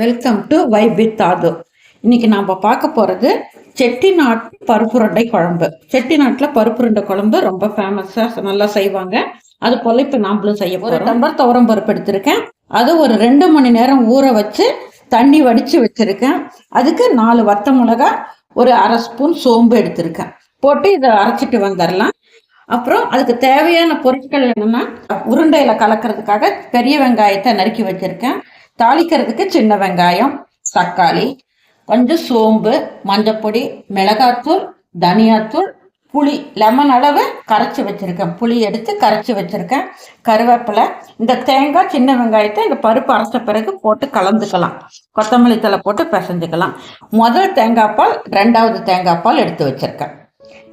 Welcome to வைபித் தாது இன்னைக்கு நாம் பார்க்க போகிறது செட்டிநாட் பருப்புருண்டை குழம்பு. செட்டிநாட்டில் பருப்புருண்டை குழம்பு ரொம்ப ஃபேமஸாக நல்லா செய்வாங்க. அது போல் இப்போ நாமளும் செய்ய ஒரு டம்பர் துவரம் பருப்பு எடுத்திருக்கேன். அது ஒரு ரெண்டு மணி நேரம் ஊற வச்சு தண்ணி வடித்து வச்சுருக்கேன். அதுக்கு நாலு வத்த மிளகா ஒரு அரை ஸ்பூன் சோம்பு எடுத்திருக்கேன். போட்டு இதை அரைச்சிட்டு வந்துடலாம். அப்புறம் அதுக்கு தேவையான பொருட்கள் என்னன்னா உருண்டையில கலக்கிறதுக்காக பெரிய வெங்காயத்தை நறுக்கி வச்சிருக்கேன். தாளிக்கிறதுக்கு சின்ன வெங்காயம் தக்காளி கொஞ்சம் சோம்பு மஞ்சப்பொடி மிளகாத்தூள் தனியாத்தூள் புளி லெமன் அளவு கரைச்சி வச்சுருக்கேன். புளி எடுத்து கரைச்சி வச்சுருக்கேன். கருவேப்பிலை இந்த தேங்காய் சின்ன வெங்காயத்தை இந்த பருப்பு அரைச்ச பிறகு போட்டு கலந்துக்கலாம். கொத்தமல்லி தலை போட்டு பிசைஞ்சுக்கலாம். முதல் தேங்காய் பால் ரெண்டாவது தேங்காய் பால் எடுத்து வச்சுருக்கேன்.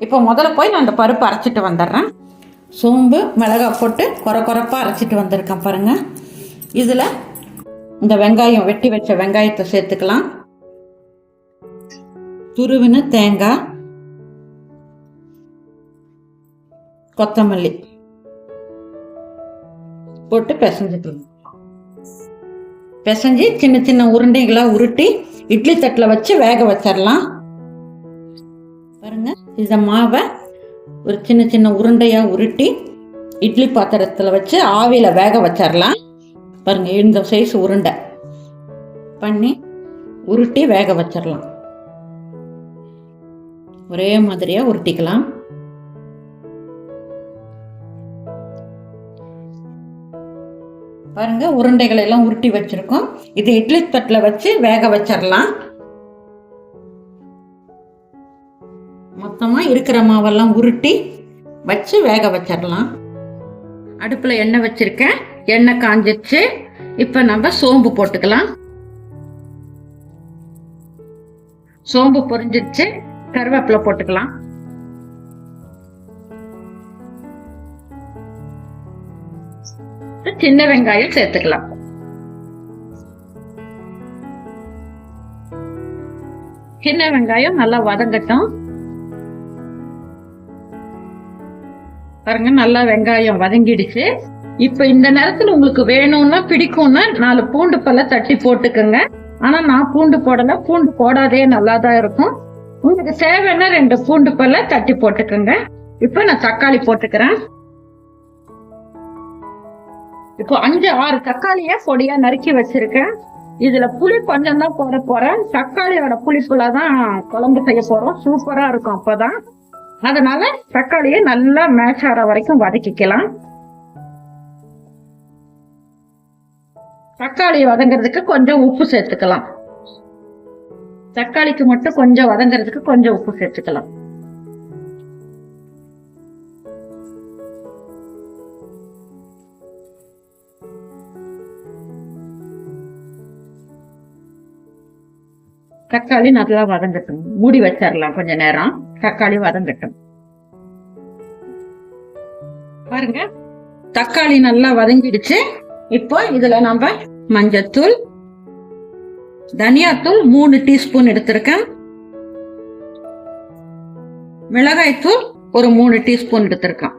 இப்போ முதல்ல போய் நான் இந்த பருப்பு அரைச்சிட்டு வந்துடுறேன். சோம்பு மிளகாய் போட்டு குறை குறைப்பாக அரைச்சிட்டு வந்திருக்கேன் பாருங்கள் இதில் இந்த வெங்காயம் வெட்டி வச்ச வெங்காயத்தை சேர்த்துக்கலாம். துருவின தேங்காய் கொத்தமல்லி போட்டு பிசைஞ்சுக்கலாம். பிசைஞ்சு சின்ன சின்ன உருண்டைகளாக உருட்டி இட்லி தட்டில் வச்சு வேக வச்சிடலாம். பாருங்க இந்த மாவை ஒரு சின்ன சின்ன உருண்டையாக உருட்டி இட்லி பாத்திரத்தில் வச்சு ஆவியில் வேக வச்சிடலாம். பாருங்க இந்த சைஸ் உருண்டை. பண்ணி உருட்டி வேக வச்சிடலாம் ஒரே மாதிரியா உருட்டிக்கலாம். பாருங்க உருண்டைகளை எல்லாம் உருட்டி வச்சிருக்கோம். இது இட்லி தட்டில் வச்சு வேக வச்சிடலாம் மொத்தமாக இருக்கிற மாவெல்லாம் உருட்டி வச்சு வேக வச்சிடலாம் அடுப்பில் எண்ணெய் வச்சிருக்கேன். எண்ணெய் காஞ்சிச்சு. இப்போ நம்ம சோம்பு போட்டுக்கலாம். சோம்பு பொரிஞ்சிருச்சு கருவேப்பிலை போட்டுக்கலாம். சின்ன வெங்காயம் சேர்த்துக்கலாம். சின்ன வெங்காயம் நல்லா வதங்கட்டும். பாருங்க நல்லா வெங்காயம் வதங்கிடுச்சு. இப்ப இந்த நேரத்துல உங்களுக்கு வேணும்னா பிடிக்கும்னா நாலு பூண்டு பல்ல தட்டி போட்டுக்கோங்க. ஆனா நான் பூண்டு போடல. பூண்டு போடாதே நல்லா தான் இருக்கும். உங்களுக்கு தேவைன்னா ரெண்டு பூண்டு பல்ல தட்டி போட்டுக்கோங்க. இப்ப நான் தக்காளி போட்டுக்கிறேன். இப்போ அஞ்சு ஆறு தக்காளிய பொடியா நறுக்கி வச்சிருக்கேன். இதுல புளி கொஞ்சம் தான் போட போறேன். தக்காளியோட புளிப்புல தான் குழம்பு செய்ய போறோம். சூப்பரா இருக்கும் அப்பதான். அதனால தக்காளியை நல்லா மேட்ச் ஆகிற வரைக்கும் வதக்கிக்கலாம். தக்காளி வதங்கிறதுக்கு கொஞ்சம் உப்பு சேர்த்துக்கலாம். தக்காளிக்கு மட்டும் கொஞ்சம் வதங்கிறதுக்கு கொஞ்சம் உப்பு சேர்த்துக்கலாம். தக்காளி நல்லா வதங்கட்டும். மூடி வச்சிடலாம் கொஞ்ச நேரம். தக்காளி வதங்கட்டும். பாருங்க. தக்காளி நல்லா வதங்கிடுச்சு. இப்போ இதுல நம்ம மஞ்சத்தூள் தனியாத்தூள் மூணு டீஸ்பூன் எடுத்திருக்கேன். மிளகாய்த்தூள் ஒரு மூணு டீஸ்பூன் எடுத்திருக்கேன்.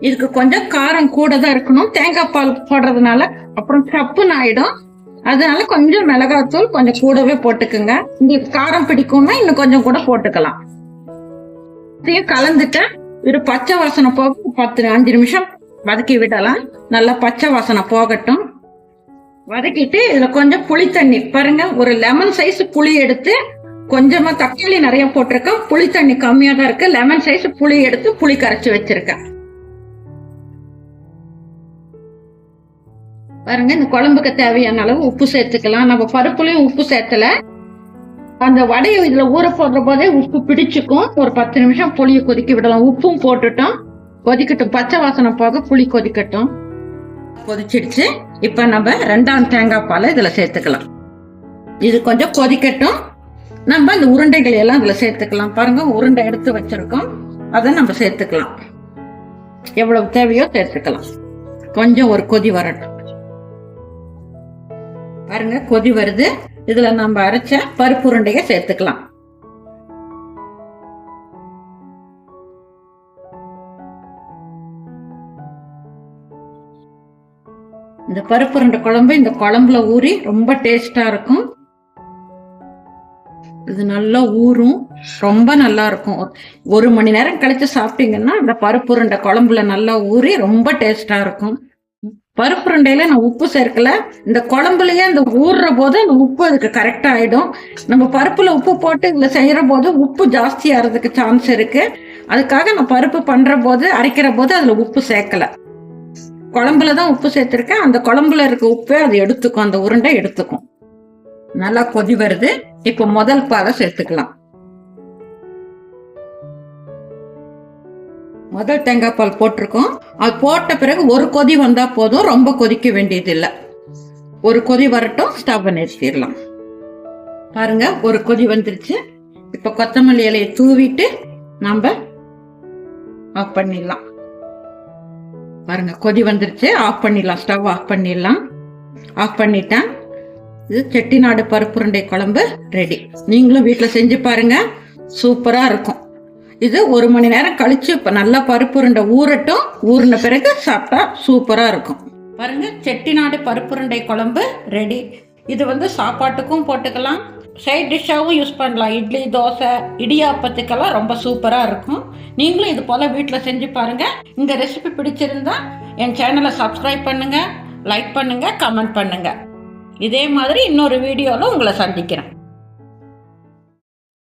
இதுக்கு கொஞ்சம் காரம் கூட தான் இருக்கணும். தேங்காய் பால் போடுறதுனால அப்புறம் சப்புன்னு ஆயிடும் அதனால கொஞ்சம் மிளகாத்தூள் கொஞ்சம் கூடவே போட்டுக்குங்க. உங்களுக்கு காரம் பிடிக்கும்னா இன்னும் கொஞ்சம் கூட போட்டுக்கலாம். இதையும் கலந்துட்டேன். ஒரு பச்சை வாசனை போக பத்து அஞ்சு நிமிஷம் வதக்கி விடலாம். நல்லா பச்சை வாசனை போகட்டும். வதக்கிட்டு இதுல கொஞ்சம் புளி தண்ணி. பாருங்க ஒரு லெமன் சைஸ் புளி எடுத்து கொஞ்சமா தக்காளி நிறைய போட்டிருக்கேன். புளி தண்ணி கம்மியா தான் இருக்கு. லெமன் சைஸ் புளி எடுத்து புளி கரைச்சி வச்சிருக்கேன். பாருங்க இந்த குழம்புக்கு தேவையான அளவு உப்பு சேர்த்துக்கலாம். நம்ம பருப்புலயும் உப்பு சேர்த்தல. அந்த வடையை இதுல ஊற போடுற போதே உப்பு பிடிச்சுக்கும். ஒரு பத்து நிமிஷம் புளியை கொதிக்க விடலாம். உப்பும் போட்டுட்டோம். கொதிக்கட்டும். பச்சை வாசனை போக புளி கொதிக்கட்டும். கொதிச்சிடுச்சு. இப்ப நம்ம ரெண்டாம் தேங்காய் பாலை இதுல சேர்த்துக்கலாம். இது கொஞ்சம் கொதிக்கட்டும். நம்ம அந்த உருண்டைகள் எல்லாம் இதுல சேர்த்துக்கலாம். பாருங்க உருண்டை எடுத்து வச்சிருக்கோம். அதை நம்ம சேர்த்துக்கலாம். எவ்வளவு தேவையோ சேர்த்துக்கலாம். கொஞ்சம் ஒரு கொதி வரட்டும். பாருங்க கொதி வருது. இதுல நம்ம அரைச்ச பருப்பு உருண்டைய சேர்த்துக்கலாம். இந்த பருப்பு ரெண்டு குழம்பு இந்த குழம்புல ஊறி ரொம்ப டேஸ்டா இருக்கும். இது நல்லா ஊறும். ரொம்ப நல்லா இருக்கும். ஒரு மணி நேரம் கழிச்சு சாப்பிட்டீங்கன்னா இந்த பருப்பு உருண்டை குழம்புல நல்லா ஊறி ரொம்ப டேஸ்டா இருக்கும். பருப்பு உருண்டையில நான் உப்பு சேர்க்கல. இந்த குழம்புலயே இந்த ஊறுற போது அந்த உப்பு அதுக்கு கரெக்டா ஆயிடும். நம்ம பருப்புல உப்பு போட்டு இதுல செய்யற போது உப்பு ஜாஸ்தி ஆகிறதுக்கு சான்ஸ் இருக்கு. அதுக்காக நான் பருப்பு பண்ற போது அரைக்கிற போது அதுல உப்பு சேர்க்கல. குழம்புல தான் உப்பு சேர்த்துருக்கேன். அந்த குழம்புல இருக்க உப்பே அது எடுத்துக்கும். அந்த உருண்டை எடுத்துக்கும். நல்லா கொதி வருது. இப்போ முதல் பாலை சேர்த்துக்கலாம். முதல் தேங்காய் பால் போட்டிருக்கோம். அது போட்ட பிறகு ஒரு கொதி வந்தா போதும். ரொம்ப கொதிக்க வேண்டியது இல்லை ஒரு கொதி வரட்டும். ஸ்டவ் நிறுத்திடலாம் பாருங்க ஒரு கொதி வந்துருச்சு. இப்ப கொத்தமல்லி இலையை தூவிட்டு நம்ம ஆஃப் பண்ணிடலாம். பாருங்க கொதி வந்துருச்சு. ஆஃப் பண்ணிடலாம் ஸ்டவ் ஆஃப் பண்ணிடலாம். ஆஃப் பண்ணிட்டேன். இது செட்டிநாடு பருப்புருண்டை குழம்பு ரெடி நீங்களும் வீட்டில் செஞ்சு பாருங்க. சூப்பராக இருக்கும். இது ஒரு மணி நேரம் கழிச்சு இப்போ நல்லா பருப்புருண்டை ஊறட்டும். ஊறின பிறகு சாப்பிட்டா சூப்பராக இருக்கும். பாருங்க செட்டிநாடு பருப்புருண்டை குழம்பு ரெடி இது வந்து சாப்பாட்டுக்கும் போட்டுக்கலாம். சைட் டிஷ்ஷாகவும் யூஸ் பண்ணலாம். இட்லி தோசை இடியாப்பத்துக்கெல்லாம் ரொம்ப சூப்பராக இருக்கும். நீங்களும் இது போல் வீட்டில் செஞ்சு பாருங்கள் இந்த ரெசிபி பிடிச்சிருந்தா என் சேனலை சப்ஸ்கிரைப் பண்ணுங்கள் லைக் பண்ணுங்கள் கமெண்ட் பண்ணுங்கள் இதே மாதிரி இன்னொரு வீடியோவில் உங்களை சந்திக்கிறேன்.